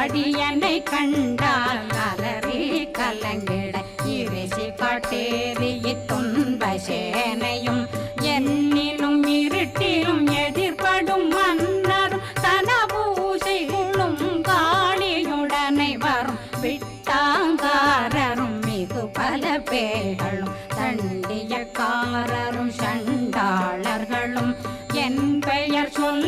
அடியனை கண்டால் அலறி கலங்கிட. இறைசி காட்டேறிய துன்ப சேனையும் என்னிலும் இருட்டிலும் எதிர்படும் மன்னரும் தனபூசைகளும் காளியுடனை வரும். விட்டாங்காரரும் மிகு பல பேர்களும் தண்டியக்காரரும் சண்டாளர்களும் என் பெயர் சொல்